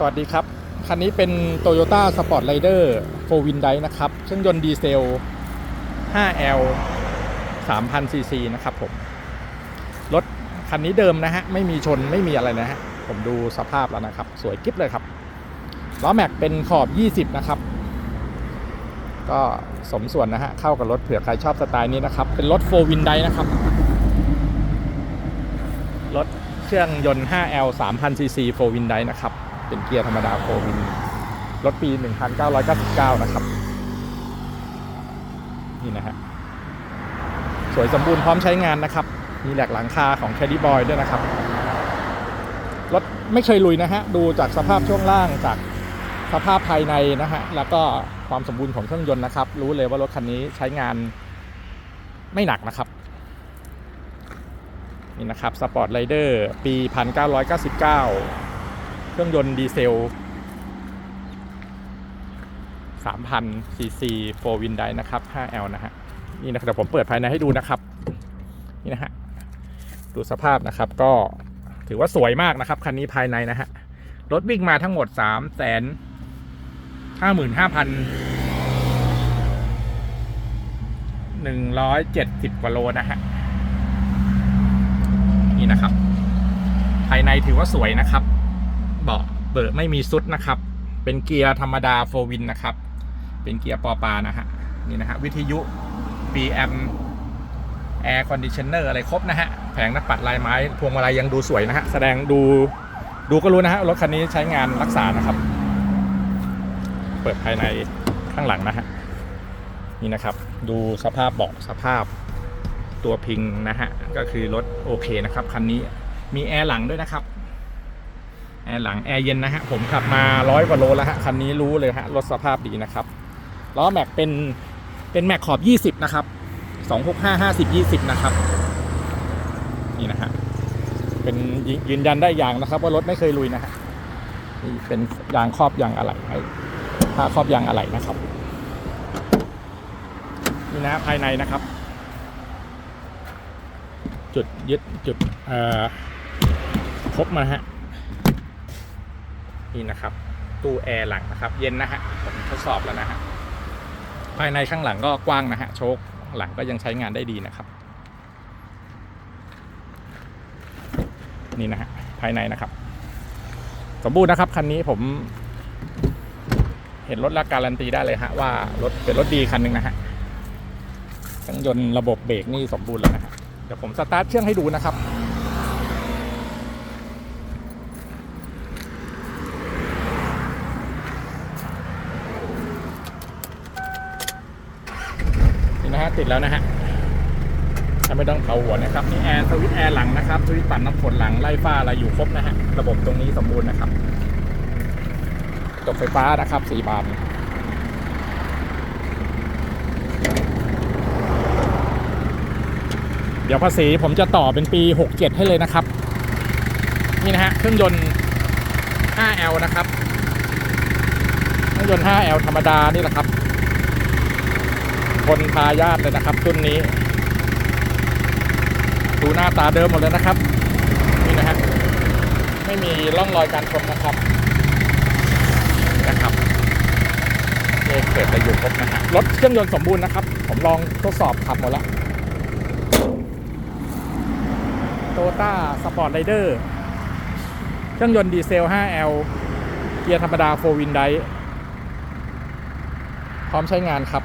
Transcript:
สวัสดีครับ คันนี้เป็น Toyota Sport Rider 4 Win Drive นะครับเครื่องยนต์ดีเซล 5L 3,000 cc นะครับผม รถคันนี้เดิมนะฮะ ไม่มีชนไม่มีอะไรนะฮะ ผมดูสภาพแล้วนะครับ สวยกิ๊บเลยครับ ล้อแม็กเป็นขอบ 20 นะครับ ก็สมส่วนนะฮะ เข้ากับรถเผื่อใครชอบสไตล์นี้นะครับ เป็นรถ4 Win Drive นะครับ รถเครื่องยนต์ 5L 3,000 cc 4 Win Drive นะครับ เป็นเกียร์ธรรมดา4 Win รถปี 1999 นะครับ นี่นะฮะสวยสมบูรณ์พร้อมใช้งานนะครับ มีแหลกหลังคาของ c a d d y Boy ด้วยนะครับ รถไม่เคยลุยนะฮะ ดูจากสภาพช่วงล่างจากสภาพภายในนะฮะ แล้วก็ความสมบูรณ์ของเครื่องยนต์นะครับ รู้เลยว่ารถคันนี้ใช้งานไม่หนักนะครับ นี่นะครับ Sport Rider ปี 1999 เครื่องยนต์ดีเซล 3,000 cc 4 Win Drive นะครับ 5L นะฮะ นี่นะครับเดี๋ยวผมเปิดภายในให้ดูนะครับ นี่นะฮะ ดูสภาพนะครับก็ถือว่าสวยมากนะครับ คันนี้ภายในนะฮะ รถวิ่งมาทั้งหมด 3 5 5 5 170 กว่าโลนะฮะ นี่นะครับ ภายในถือว่าสวยนะครับ เบาะเบิร์ไม่มีซุดนะครับ เป็นเกียร์ธรรมดาโฟวินนะครับ เป็นเกียร์ปอปานะฮะนี่นะฮะวิทยุ PM แอร์คอนดิชเนอร์อะไรครบนะฮะ แผงหน้าปัดลายไม้ พวงมาลัยยังดูสวยนะฮะ แสดงดูดูก็รู้นะฮะ รถคันนี้ใช้งานรักษานะครับ เปิดภายในข้างหลังนะฮะ นี่นะครับ ดูสภาพเบาะสภาพตัวพิงนะฮะ ก็คือรถโอเคนะครับ คันนี้มีแอร์หลังด้วยนะครับ แอร์หลังแอร์เย็นนะฮะผมขับมาร้อยกว่าโลแล้วฮะคันนี้รู้เลยฮะรถสภาพดีนะครับล้อแม็กเป็นเป็นแม็กขอบ 20 นะครับ 265 50 20 นะครับ นี่นะฮะเป็นยืนยันได้อย่างนะครับ ว่ารถไม่เคยลุยนะฮะนี่เป็นยางครอบยางอะไหล่ผ้าครอบยางอะไหล่นะครับนี่นะภายในนะครับ จุดยึดจุดเอ่อครบมาฮะ นี่นะครับ ตู้แอร์หลังนะครับ เย็นนะฮะผมทดสอบแล้วนะฮะภายในข้างหลังก็กว้างนะฮะโชคหลังก็ยังใช้งานได้ดีนะครับ นี่นะฮะภายในนะครับ สมบูรณ์นะครับคันนี้ผม เห็นรถละการันตีได้เลยฮะว่ารถเป็นรถดีคันหนึ่งนะฮะเครื่องยนต์ระบบเบรกนี่สมบูรณ์แล้วนะฮะเดี๋ยวผมสตาร์ทเครื่องให้ดูนะครับ นะฮะติดแล้วนะฮะถ้าไม่ต้องเผาหัวนะครับนี่แอร์สวิตช์แอร์หลังนะครับสวิตช์ปั่นน้ำฝนหลังไล่ฟ้าอะไรอยู่ครบนะฮะระบบตรงนี้สมบูรณ์นะครับจบไฟฟ้านะครับสี่บานเดี๋ยวภาษีผมจะต่อเป็นปี 67 ให้เลยนะครับ นี่นะฮะเครื่องยนต์ 5L นะครับ เครื่องยนต์ 5L ธรรมดานี่แหละครับ คนพายาทเลยนะครับรุ่นนี้ ดูหน้าตาเดิมหมดเลยนะครับ นี่นะฮะไม่มีร่องรอยการชนนะครับนะครับเลขเกิดประโยชน์ครบนะฮะรถเครื่องยนต์สมบูรณ์นะครับ ผมลองทดสอบขับหมดแล้วโตต้าสปอร์ตไรเดอร์เครื่องยนต์ดีเซล 5L เกียร์ธรรมดา4 Win Drive พร้อมใช้งานครับ